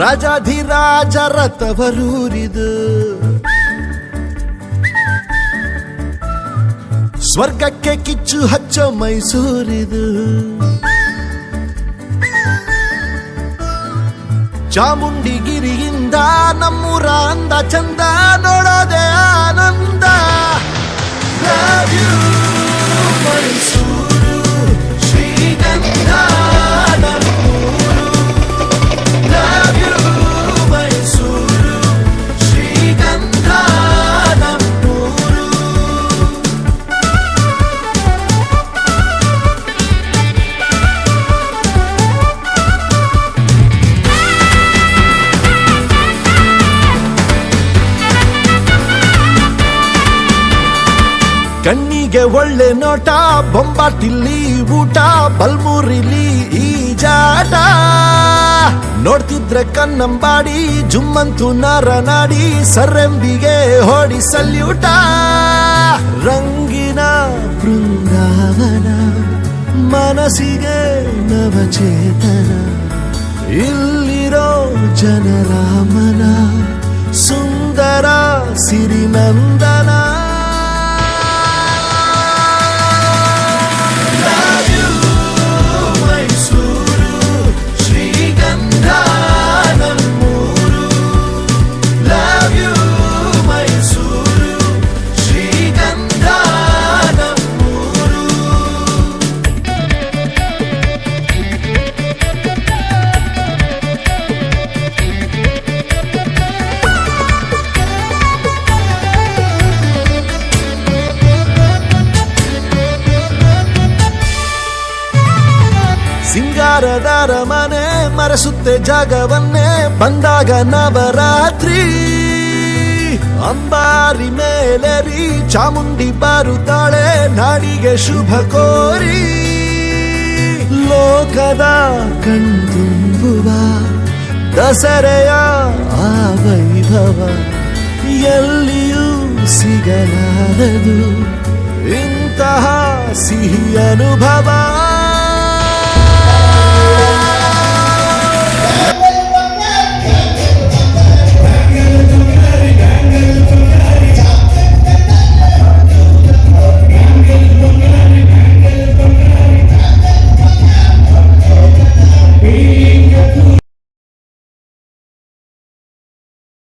ರಾಜಾಧಿರಾಜ ರಥವರೂರಿದು ಸ್ವರ್ಗಕ್ಕೆ ಕಿಚ್ಚು ಹಚ್ಚ ಮೈಸೂರಿದು. ಚಾಮುಂಡಿಗಿರಿಯಿಂದ ನಮ್ಮೂರ ಅಂದ ಚಂದ ನೋಡೋದೆ ಕಣ್ಣಿಗೆ ಒಳ್ಳೆ ನೋಟ ಬೊಂಬಾಟಿಲ್ಲಿ ಊಟ, ಬಲ್ಮೂರಿಲಿ ಈಜಾಟ ನೋಡ್ತಿದ್ರೆ ಕನ್ನಂಬಾಡಿ ಜುಮ್ಮಂತು ನರನಾಡಿ, ಸರ್ರೆಂಬಿಗೆ ಹೊಡಿ ಸಲ್ಯೂಟ. ರಂಗಿನ ಬೃಂದಾವನ, ಮನಸ್ಸಿಗೆ ನವಚೇತನ. ಇಲ್ಲಿರೋ ಜನರ ಮನ ಸುಂದರ ಸಿರಿನಂದನ. ಸಿಂಗಾರದಾರ ಮನೆ ಮರೆಸುತ್ತೆ ಜಾಗವನ್ನೇ ಬಂದಾಗ ನವರಾತ್ರಿ. ಅಂಬಾರಿ ಮೇಲೆರಿ ಚಾಮುಂಡಿ ಬಾರುತ್ತಾಳೆ ನಾಡಿಗೆ ಶುಭ ಕೋರಿ. ಲೋಕದ ಕಣ್ತುಂಬುವ ದಸರೆಯ ಆ ವೈಭವ ಎಲ್ಲಿಯೂ ಸಿಗಲಾರದು. ಇಂತಹ ಸಿಹಿ ಅನುಭವ